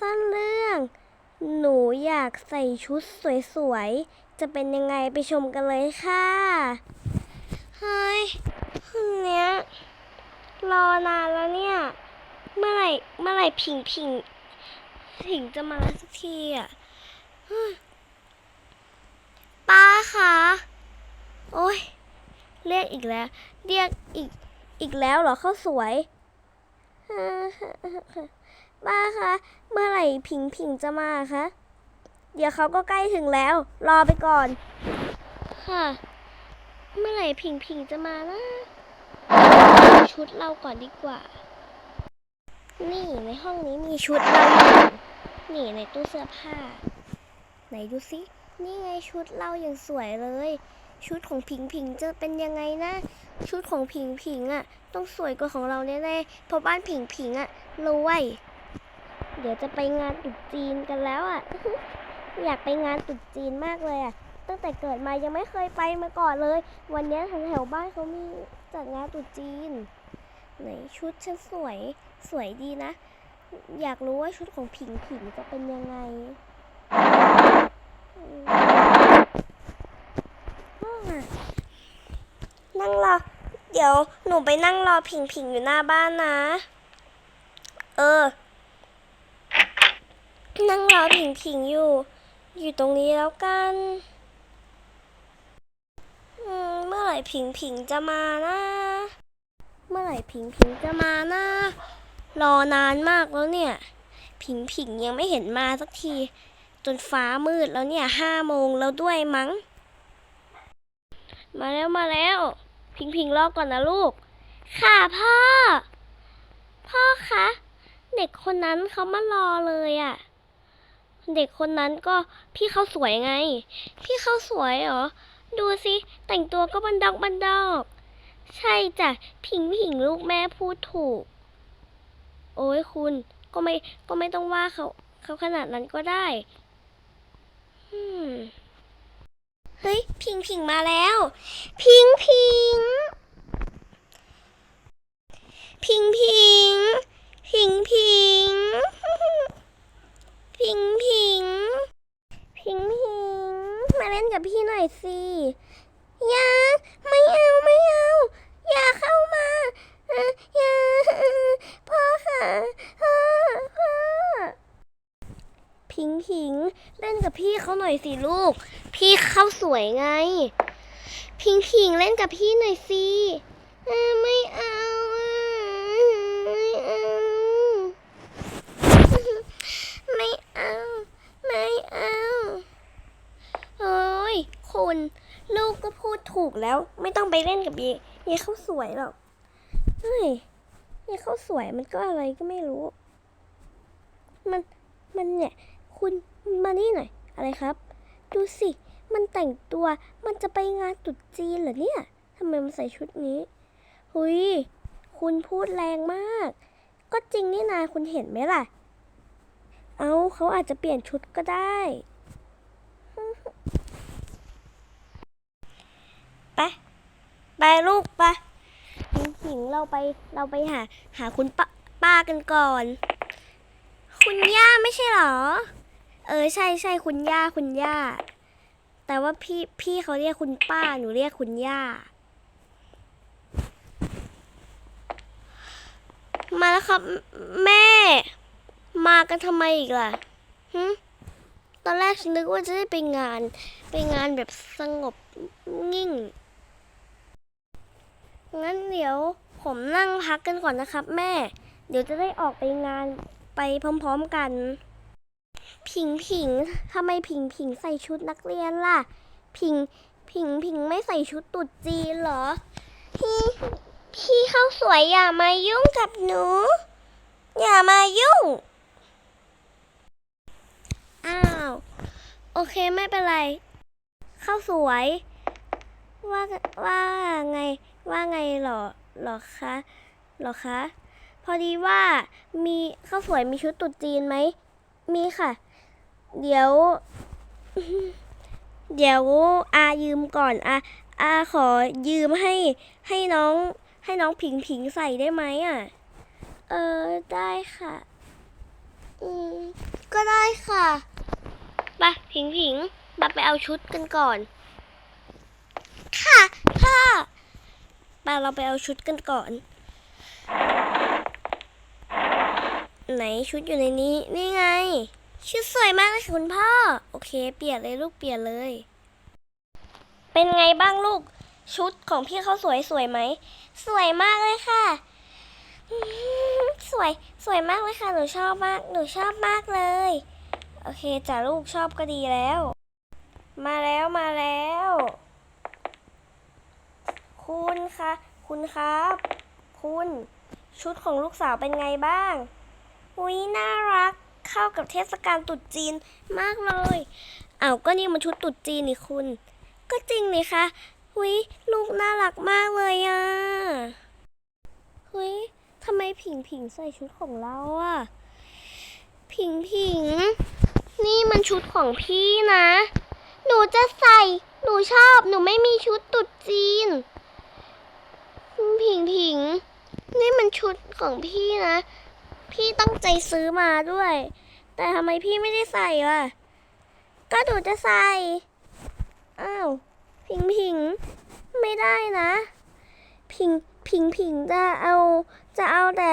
สั้นเรื่อง หนูอยากใส่ชุดสวยๆ จะเป็นยังไงไปชมกันเลยค่ะ เฮ้ยคืนเนี้ย รอนานแล้วเนี่ย เมื่อไหร่เมื่อไหร่ผิงผิงผิงจะมาสักทีอะป้าคะโอ้ยเรียกอีกแล้ว เรียกอีกอีกแล้วเหรอข้าวสวย ป้าคะเมื่อไหร่ผิงผิงจะมาคะ เดี๋ยวเขาก็ใกล้ถึงแล้ว รอไปก่อน ค่ะ เมื่อไหร่ผิงผิงจะมานะชุดเราก่อนดีกว่า นี่ในห้องนี้มีชุดเราอยู่นี่ในตู้เสื้อผ้า ไหนดูสินี่ไงชุดเราอย่างสวยเลย ชุดของผิงผิงจะเป็นยังไงนะ ชุดของผิงผิงอะ ต้องสวยกว่าของเราแน่ๆเพราะบ้านผิงผิงอะรวย เดี๋ยวจะไปงานตรุษจีนกันแล้วอะ อยากไปงานตรุษจีนมากเลยอะ ตั้งแต่เกิดมายังไม่เคยไปมาก่อนเลย วันนี้ทางแถวบ้านเขามีจัดงานตรุษจีน ไหนชุดฉันสวยสวยดีนะ อยากรู้ว่าชุดของผิงผิงจะเป็นยังไงนั่งรอ เดี๋ยวหนูไปนั่งรอผิงผิงอยู่หน้าบ้านนะ เออ นั่งรอผิงผิงอยู่ อยู่ตรงนี้แล้วกันเมื่อไหร่ผิงผิงจะมานะ เมื่อไหร่ผิงผิงจะมานะ รอนานมากแล้วเนี่ย ผิงผิงยังไม่เห็นมาสักที จนฟ้ามืดแล้วเนี่ยห้าโมงแล้วด้วยมั้ง มาแล้วมาแล้วพิงพิงรอก่อนนะลูก ค่ะพ่อ พ่อคะ เด็กคนนั้นเขามารอเลยอะ่ะ เด็กคนนั้นก็พี่เขาสวยไง พี่เขาสวยเหรอ ดูสิ แต่งตัวก็บันดอกบันดอก ใช่จ้ะพิงพิงลูกแม่พูดถูก โอ้ยคุณ ก็ไม่ก็ไม่ต้องว่าเขาเขาขนาดนั้นก็ได้เฮ้ย พิงพิงมาแล้ว พิงพิง พิงพิง พิงพิง พิงพิงพิงพิงมาเล่นกับพี่หน่อยสิอย่าไม่เอาไม่เอา อย่าเข้ามาอย่าพ่อค่ะพ่อพ่อพิงพิงเล่นกับพี่เขาหน่อยสิลูก พี่เขาสวยไง พิงพิงเล่นกับพี่หน่อยสิไม่เอาไม่เอาไม่เอาไม่เอา โอ้ย คุณ ลู ก็พูดถูกแล้ว ไม่ต้องไปเล่นกับเยเยเขาสวยหรอกเฮ้ยเยเขาสวยมันก็อะไรก็ไม่รู้ มันมันเนี่ย คุณมานี่หน่อย อะไรครับ ดูสิ มันแต่งตัวมันจะไปงานตรุษจีนเหรอเนี่ยทำไมมันใส่ชุดนี้หุยคุณพูดแรงมาก ก็จริงนี่นาคุณเห็นไหมล่ะ เอาเขาอาจจะเปลี่ยนชุดก็ได้ ไปไปลูกไปหิงหิงเราไปเราไปหาหาคุณป้าป้ากันก่อน คุณย่าไม่ใช่หรอ เออใช่ใช่คุณย่าคุณย่า แต่ว่าพี่พี่เขาเรียกคุณป้าหนูเรียกคุณย่า มาแล้วครับ แม่ มากันทำไมอีกล่ะหึตอนแรกฉันนึกว่าจะได้ไปงาน ไปงานแบบสงบ นิ่ง งั้นเดี๋ยวผมนั่งพักกันก่อนนะครับ แม่ เดี๋ยวจะได้ออกไปงานไปพร้อมๆกัน ผิงผิงทำไมผิงผิงใส่ชุดนักเรียนล่ะ ผิงผิงผิงไม่ใส่ชุดตรุษจีนเหรอ พี่พี่เขาสวยอย่ามายุ่งกับหนู อย่ามายุ่ง อ้าว โอเคไม่เป็นไร เข้าสวย ว่าว่าไง ว่าไงหรอหรอคะหรอคะ พอดีว่ามีข้าวสวยมีชุดตรุษจีนไหม มีค่ะ เดี๋ยว เดี๋ยวอายืมก่อนอาอาขอยืมให้ให้น้องให้น้องผิงผิงใส่ได้ไหมอะ เออได้ค่ะ อืมก็ได้ค่ะไปผิงผิงมาไปเอาชุดกันก่อน ค่ะค่ะ ไปเราไปเอาชุดกันก่อน ไหนชุดอยู่ในนี้นี่ไง ชุดสวยมากเลยค่ะคุณพ่อ โอเค เปลี่ยนเลยลูกเปลี่ยนเลย เป็นไงบ้างลูก ชุดของพี่เขาสวยสวยไหม สวยมากเลยค่ะสวยสวยมากเลยค่ะ หนูชอบมาก หนูชอบมากเลย โอเคจ้ะลูกชอบก็ดีแล้ว มาแล้วมาแล้ว คุณคะคุณครับ คุณ ชุดของลูกสาวเป็นไงบ้างอุ้ยน่ารักเข้ากับเทศกาลตรุษจีนมากเลยเอาก็นี่มันชุดตรุษจีนนี่คุณ ก็จริงนี่คะหุยลูกน่ารักมากเลยอะหุยทำไมผิงผิงใส่ชุดของเราอะผิงผิง นี่มันชุดของพี่นะ หนูจะใส่ หนูชอบ หนูไม่มีชุดตรุษจีน ผิงผิง นี่มันชุดของพี่นะ พี่ตั้งใจซื้อมาด้วย แต่ทำไมพี่ไม่ได้ใส่ล่ะ ก็หนูจะใส่ อ้าวพิงพิง ไม่ได้นะพิงพิงพิงจะเอาจะเอาแต่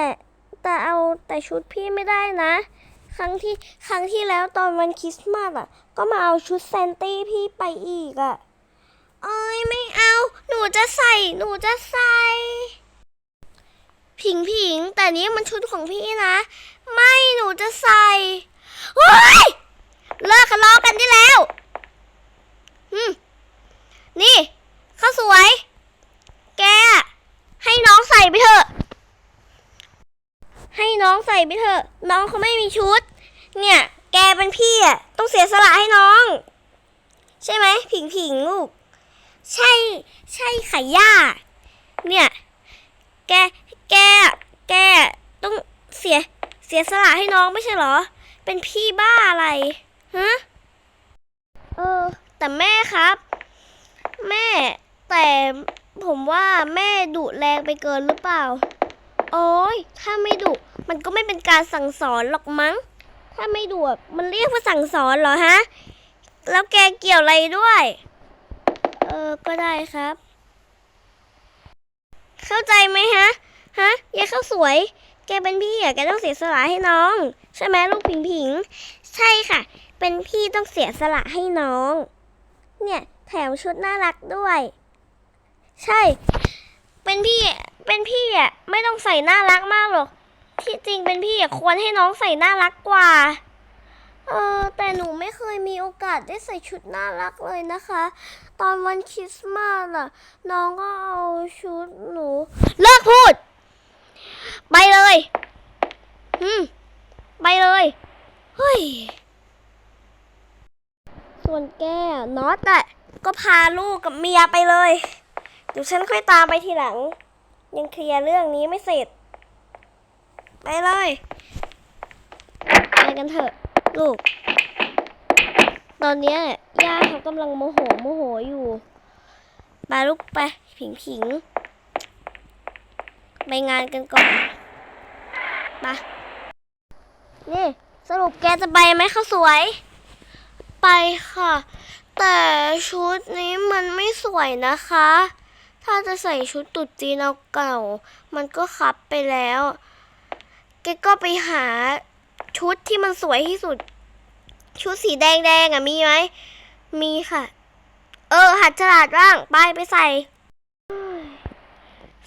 แต่เอาแต่ชุดพี่ไม่ได้นะ ครั้งที่ครั้งที่แล้วตอนวันคริสต์มาสอะ ก็มาเอาชุดแซนตี้พี่ไปอีกอะ เอ้ยไม่เอา หนูจะใส่ หนูจะใส่ ผิงผิง แต่นี้มันชุดของพี่นะ ไม่หนูจะใส่เฮ้ยเลิกกันล้อกันได้แล้วอืมนี่ข้าวสวย แก ให้น้องใส่ไปเถอะ ให้น้องใส่ไปเถอะ น้องเขาไม่มีชุด เนี่ย แกเป็นพี่อะ ต้องเสียสละให้น้อง ใช่ไหมผิงผิงลูก ใช่ ใช่ไข่ย่า เนี่ย แก แก แก ต้องเสีย เสียสละให้น้องไม่ใช่เหรอ เป็นพี่บ้าอะไร ฮะ เออ แต่แม่ครับ แม่ แต่ผมว่าแม่ดุแรงไปเกินหรือเปล่า โอ้ย ถ้าไม่ดุ มันก็ไม่เป็นการสั่งสอนหรอกมั้ง ถ้าไม่ดุมันเรียกว่าสั่งสอนเหรอฮะ แล้วแกเกี่ยวอะไรด้วย เออ ก็ได้ครับ เข้าใจไหมฮะ ฮะยายข้าวสวย แกเป็นพี่อะแกต้องเสียสละให้น้อง ใช่ไหมลูกผิงผิง ใช่ค่ะ เป็นพี่ต้องเสียสละให้น้อง เนี่ย แถมชุดน่ารักด้วย ใช่ เป็นพี่ เป็นพี่อะไม่ต้องใส่น่ารักมากหรอก ที่จริงเป็นพี่อะควรให้น้องใส่น่ารักกว่าเออแต่หนูไม่เคยมีโอกาสได้ใส่ชุดน่ารักเลยนะคะ ตอนวันคริสต์มาสอะน้องก็เอาชุดหนู เลิกพูด ไปเลยอืมไปเลยเฮ้ยส่วนแกอะน็อตอะก็พาลูกกับเมียไปเลย เดี๋ยวฉันค่อยตามไปทีหลัง ยังเคลียร์เรื่องนี้ไม่เสร็จ ไปเลย ไปกันเถอะ ลูก ตอนนี้ย่าเขากำลังโมโหโมโหอยู่ไปลูกไปผิงผิงไปงานกันก่อนไปนี่สรุปแกจะไปไหมข้าสวย ไปค่ะ แต่ชุดนี้มันไม่สวยนะคะ ถ้าจะใส่ชุดตรุ๊จีนเอาเก่า มันก็คับไปแล้ว แกก็ไปหาชุดที่มันสวยที่สุด ชุดสีแดงๆอะมีไหม มีค่ะ เออ หัดฉลาดบ้างไปไปใส่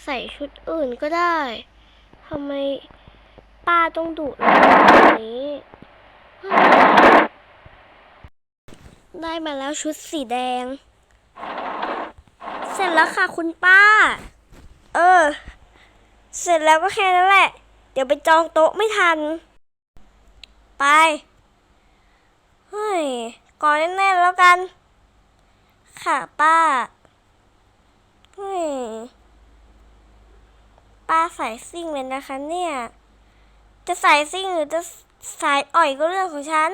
ใส่ชุดอื่นก็ได้ทำไมป้าต้องดุเราแบบนี้ ได้มาแล้วชุดสีแดง เสร็จแล้วค่ะคุณป้า เออ เสร็จแล้วก็แค่นั้นแหละ เดี๋ยวไปจองโต๊ะไม่ทัน ไป เฮ้ยกอดแน่นๆแล้วกัน ค่ะป้า เฮ้ย ป้าใสายซิ่งเลยนะคะเนี่ย จะใสายซิ่งหรือจะสายอ่อยก็เรื่องของฉัน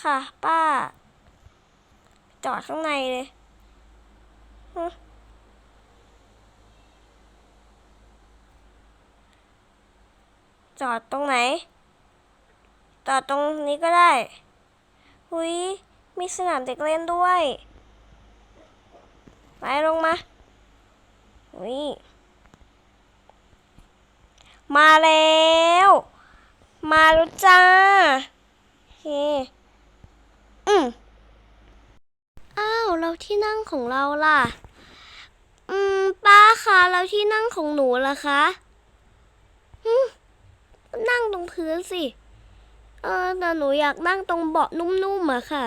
ค่ะป้า จอดข้างในเลยจอดตรงไหน จอดตรงนี้ก็ได้ หุยมีสนามเด็กเล่นด้วย ไปลงมาหุยมาแล้ว มาแล้วจ้าเคอืมอ้าวเราที่นั่งของเราล่ะ อืม ป้าคะแล้วที่นั่งของหนูล่ะคะอืมนั่งตรงพื้นสิ เออแต่หนูอยากนั่งตรงเบาะนุ่มๆอะค่ะ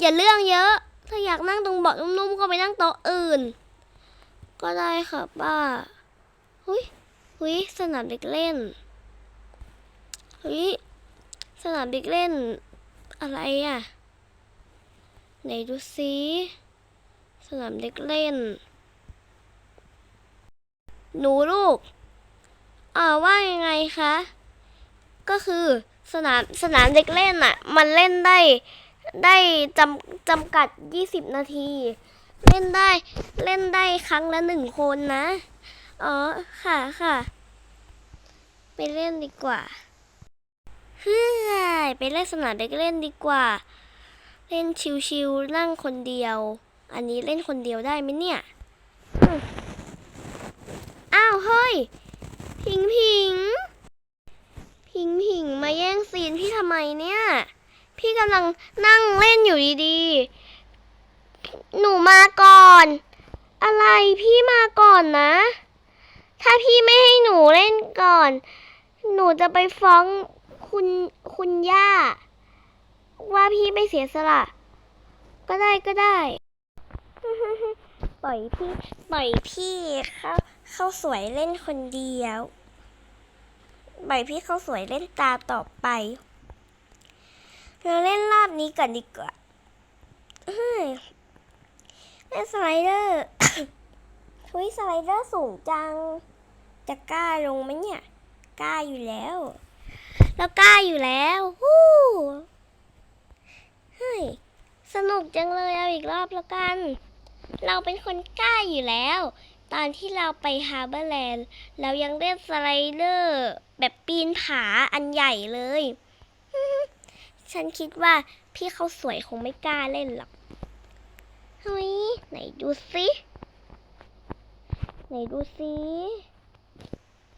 อย่าเรื่องเยอะ ถ้าอยากนั่งตรงเบาะนุ่มๆก็ไปนั่งโต๊ะอื่น ก็ได้ค่ะป้าหุยหุยสนามเด็กเล่นหุยสนามเด็กเล่น อะไรอะไหนดูซิสนามเด็กเล่น หนูลูกอ่าว่ายังไงคะ ก็คือ สนามสนามเด็กเล่นอะ มันเล่นได้ได้จำจำกัด 20 นาที เล่นได้เล่นได้ครั้งละหนึ่งคนนะ อ๋อ ค่ะค่ะ ไปเล่นดีกว่าเฮ้ยไปเล่นสนามเด็กเล่นดีกว่า เล่นชิวๆนั่งคนเดียว อันนี้เล่นคนเดียวได้ไหมเนี่ย อ้าว เฮ้ย พิงพิง พิงพิงมาแย่งซีนพี่ทำไมเนี่ย พี่กำลังนั่งเล่นอยู่ดีๆ หนูมาก่อน อะไรพี่มาก่อนนะ ถ้าพี่ไม่ให้หนูเล่นก่อน หนูจะไปฟ้องคุณคุณย่า ว่าพี่ไม่เสียสละ ก็ได้ก็ได้ ปล่อยพี่ ปล่อยพี่เข้าเข้าสวยเล่นคนเดียว ปล่อยพี่เข้าสวยเล่นตาต่อไป เราเล่นรอบนี้ก่อนดีกว่าเฮ้ยเล่นสไลเดอร์ทุยสไลเดอร์สูงจัง จะกล้าลงไหมเนี่ย กล้าอยู่แล้วเรากล้าอยู่แล้วฮู้เฮ้ย สนุกจังเลยเอาอีกรอบแล้วกัน เราเป็นคนกล้าอยู่แล้ว ตอนที่เราไปฮาร์เบอร์แลนด์ เรายังเล่นสไลเดอร์ แบบปีนผาอันใหญ่เลย ฉันคิดว่าพี่เขาสวยคงไม่กล้าเล่นหรอก เฮ้ย ไหนดูสิไหนดูสิ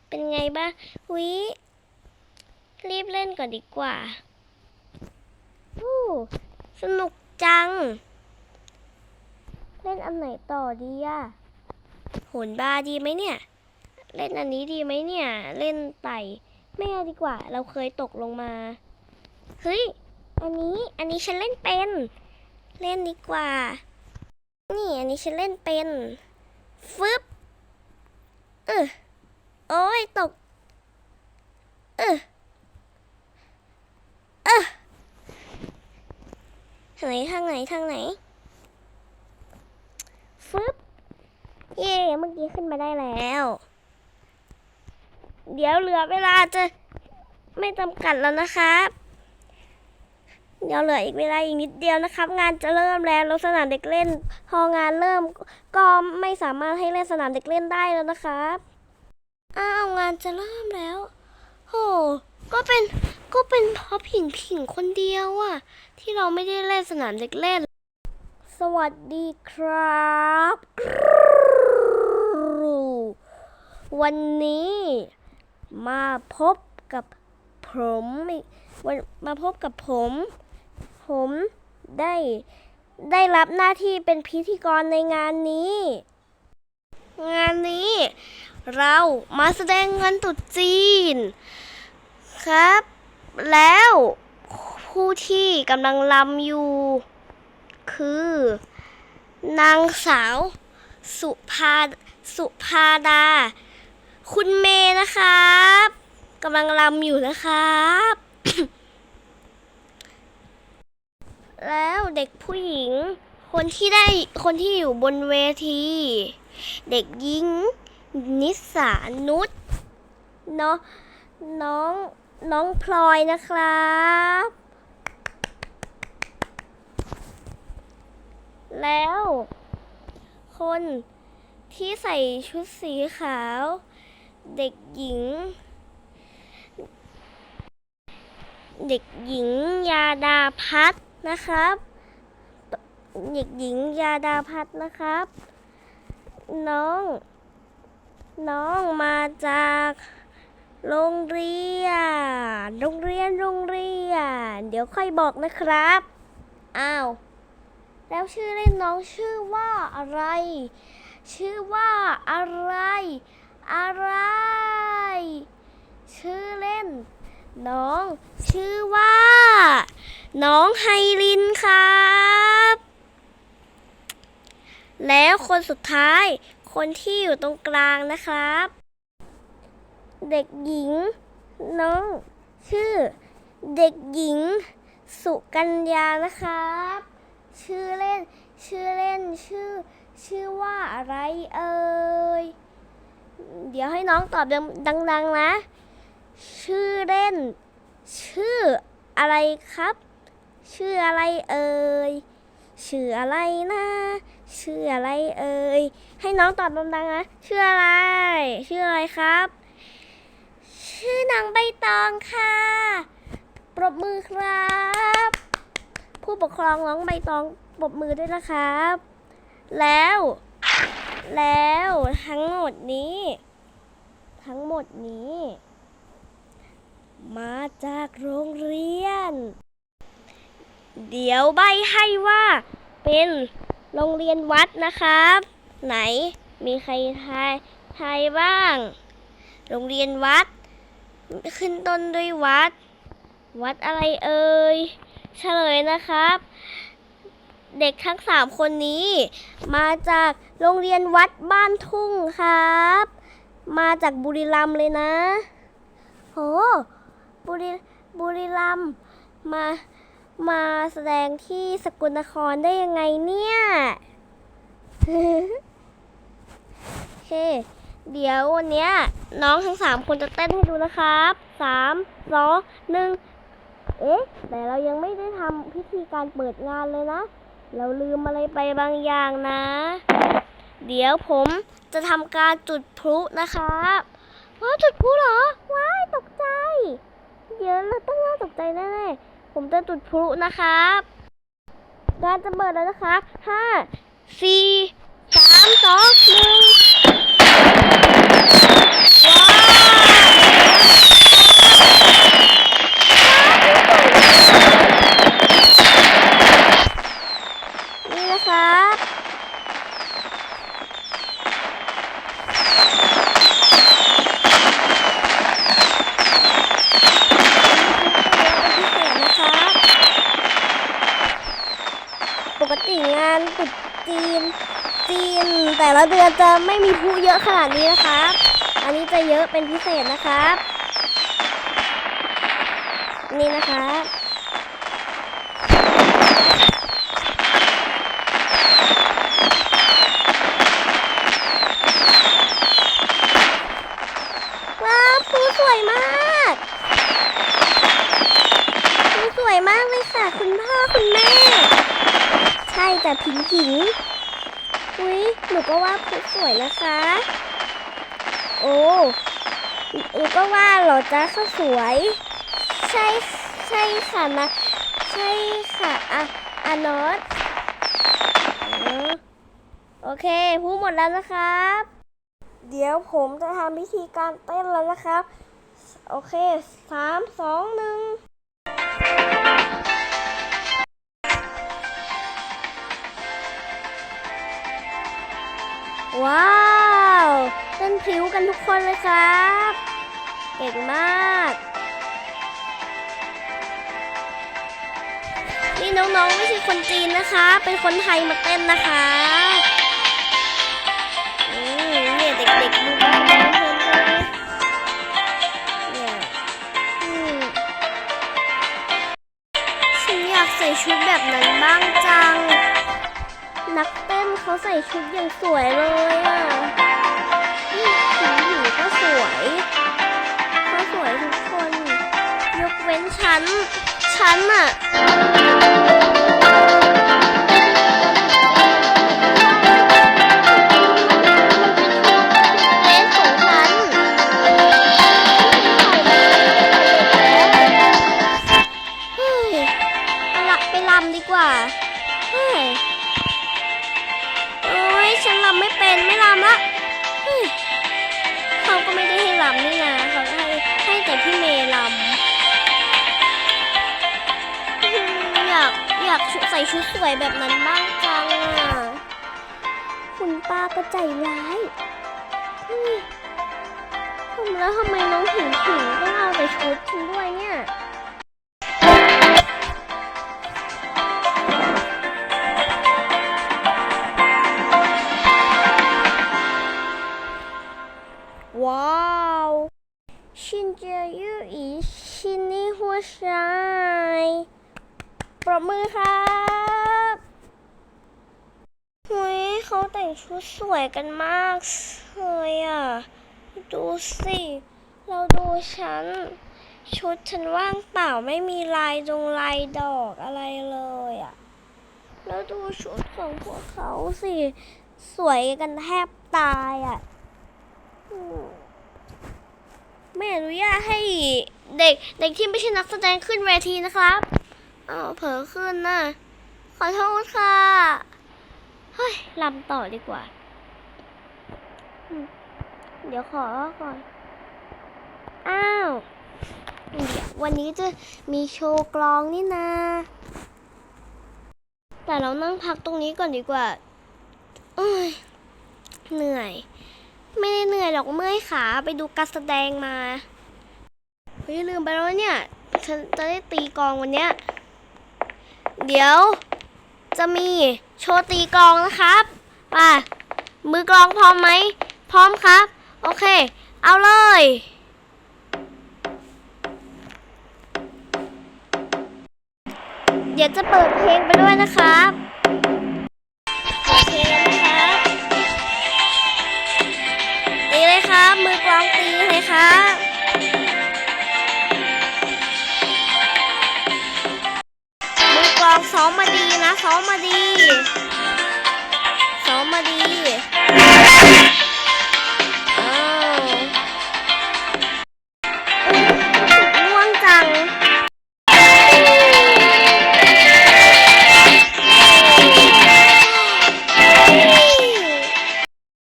เป็นไงบ้างหุยรีบเล่นก่อนดีกว่าอู้สนุกจัง เล่นอันไหนต่อดีอะโหนบาร์ดีไหมเนี่ย เล่นอันนี้ดีไหมเนี่ย เล่นไต่ไม่เอาดีกว่า เราเคยตกลงมา เฮ้ย อันนี้ อันนี้ฉันเล่นเป็น เล่นดีกว่า นี่ อันนี้ฉันเล่นเป็น ฟึบเออโอ้ยตก เออเออทางไหนทางไหนทางไหน ฟึบเย่เมื่อกี้ขึ้นมาได้แล้ว เดี๋ยวเหลือเวลาจะไม่จำกัดแล้วนะครับ เดี๋ยวเหลืออีกเวลาอีกนิดเดียวนะครับ งานจะเริ่มแล้วแล้วสนามเด็กเล่น พองานเริ่มก็ไม่สามารถให้เล่นสนามเด็กเล่นได้แล้วนะครับอ้าวงานจะเริ่มแล้วโหก็เป็นก็เป็นเพราะผิงผิงคนเดียวอะที่เราไม่ได้เล่นสนามเด็กเล่น สวัสดีครับ วันนี้ มาพบกับผมวันมาพบกับผม ผมได้ได้รับหน้าที่เป็นพิธีกรในงานนี้ งานนี้เรามาแสดงเงินตรุษจีน ครับ แล้วผู้ที่กำลังลำอยู่ คือ นางสาว สุภาสุภาดา คุณเมย์นะครับกำลังลำอยู่นะครับ แล้วเด็กผู้หญิง คนที่ได้คนที่อยู่บนเวที เด็กหญิง นิสานุชเนาะน้องน้องพลอยนะครับ แล้ว คนที่ใส่ชุดสีขาว เด็กหญิง เด็กหญิงยาดาพัฒน์นะครับ เด็กหญิงยาดาพัฒน์นะครับ น้อง น้องมาจากโรงเรียน โรงเรียน โรงเรียน เดี๋ยวค่อยบอกนะครับ อ้าว แล้วชื่อเล่นน้องชื่อว่าอะไร ชื่อว่าอะไร อะไร ชื่อเล่น น้อง ชื่อว่า น้องไฮรินครับ แล้วคนสุดท้าย คนที่อยู่ตรงกลางนะครับ เด็กหญิง น้อง ชื่อ เด็กหญิง สุกัญญานะครับ ชื่อเล่น ชื่อเล่นชื่อ ชื่อว่าอะไรเอ่ย เดี๋ยวให้น้องตอบดัง ๆ นะ ชื่อเล่น ชื่ออะไรครับ ชื่ออะไรเอ่ย ชื่ออะไรนะ ชื่ออะไรเอ่ย ให้น้องตอบดังๆนะ ชื่ออะไร ชื่ออะไรครับ ชื่อนางใบตองค่ะ ปรบมือครับ ผู้ปกครองน้องใบตองปรบมือด้วยนะครับ แล้ว แล้วทั้งหมดนี้ ทั้งหมดนี้ มาจากโรงเรียน เดี๋ยวใบให้ว่า เป็นโรงเรียนวัดนะครับ ไหนมีใครทายทายบ้าง โรงเรียนวัด ขึ้นต้นด้วยวัด วัดอะไรเอ่ยเฉลยนะครับ เด็กทั้งสามคนนี้ มาจากโรงเรียนวัดบ้านทุ่งครับ มาจากบุรีรัมย์เลยนะ โห บุรีบุรีรัมย์มา มาแสดงที่สกลนครได้ยังไงเนี่ย โอเค เดี๋ยววันนี้น้องทั้งสามคนจะเต้นให้ดูนะครับสามสองหนึ่งเอ๊ะ แต่เรายังไม่ได้ทำพิธีการเปิดงานเลยนะ เราลืมอะไรไปบางอย่างนะ เดี๋ยวผมจะทำการจุดพลุนะครับว้าจุดพลุเหรอ ว้ายตกใจ เดี๋ยวเราต้องน่าตกใจแน่ๆ ผมจะจุดพลุนะครับงานจะเปิดแล้วนะครับห้าสี่สามสองหนึ่งว้าวนี่นะครับ พิเศษนะครับ ปกติงานตรุษจีน จีน แต่ละเดือนจะไม่มีผู้เยอะขนาดนี้นะครับ อันนี้จะเยอะเป็นพิเศษนะครับ นี่นะครับ ว้าวผู้สวยมากผู้สวยมากเลยค่ะ คุณพ่อคุณแม่ ใช่แต่ผิงอุ้ยหนูก็ว่าผู้สวยนะคะ โอ้หนูก็ว่าหรอจ้าข้าสวย ใช่ใช่ค่ะนะใช่ค่ะอะอะนอตโอเคพูดหมดแล้วนะครับ เดี๋ยวผมจะทำพิธีการเต้นแล้วนะครับ โอเคสามสองหนึ่ง ว้าวเต้นพริ้วกันทุกคนเลยครับ เก่งมาก นี่น้องๆไม่ใช่คนจีนนะคะ เป็นคนไทยมาเต้นนะคะอืมเนี่ยเด็กๆดูบ้างเพลินๆเลยเนี่ยอืมฉันอยากใส่ชุดแบบนั้นบ้างจัง นักเต้นเขาใส่ชุดอย่างสวยเลยอะนี่ผิวผิวก็สวยเขาสวยทุกคน ยกเว้นฉัน ฉันอะ แบบนั้นบ้างจังอะ คุณป้าก็ใจร้ายเฮ้ยทำแล้วทำไมน้องผิงผิงต้องเอาแต่ชุดฉันด้วยเนี่ยว้าวชินเจียยูอีชินนี่หัวชายปรบมือครับเฮ้ยเขาแต่ง ชุดสวยกันมากเลยอะ ดูสิ เราดูฉัน ชุดฉันว่างเปล่าไม่มีลายดงลายดอกอะไรเลยอะ แล้วดูชุดของพวกเขาสิ สวยกันแทบตายอะไม่อนุญาตให้เด็กเด็กที่ไม่ใช่นักแสดงขึ้นเวทีนะครับอ้าวเผลอขึ้นนะ ขอโทษค่ะ เฮ้ยลำต่อดีกว่า เดี๋ยวขอก่อน อ้าวเดี๋ยววันนี้จะมีโชว์กลองนี่นา แต่เรานั่งพักตรงนี้ก่อนดีกว่าเอ้ยเหนื่อย ไม่ได้เหนื่อยหรอกเมื่อยขาไปดูการแสดงมาเฮ้ยลืมไปแล้วเนี่ย ฉันจะได้ตีกลองวันเนี้ย เดี๋ยว จะมีโชว์ตีกลองนะครับป่ะมือกลองพร้อมไหม พร้อมครับ โอเค เอาเลยเดี๋ยวจะเปิดเพลงไปด้วยนะครับ ซ้อมมาดีซ้อมมาดีอ้าวง่วงจัง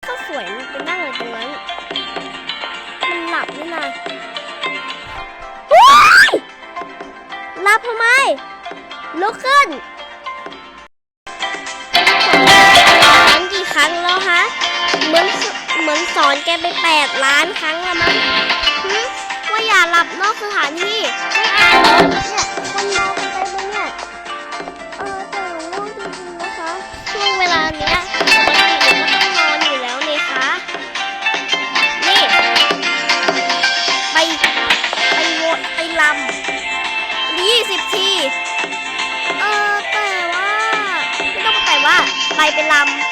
ก็สวยมันไปนั่งเลยตร รั้งแล้วฮะ เหมือนเหมือนสอนแกไปแปดล้านครั้งแล้วมั้งว่าอย่าหลับนอกสถานที่ไม่เอาเหรอเนี่ยคนมองกันไปบนเนี่ยเออแต่หนูง่วงจริงๆนะคะช่วงเวลาเนี้ยปกติหนูก็ต้องนอนอยู่แล้วนี่คะนี่ไปไปวนไปลำยี่สิบทีเออแต่ว่าไม่ต้องแต่ว่าไปไปลำ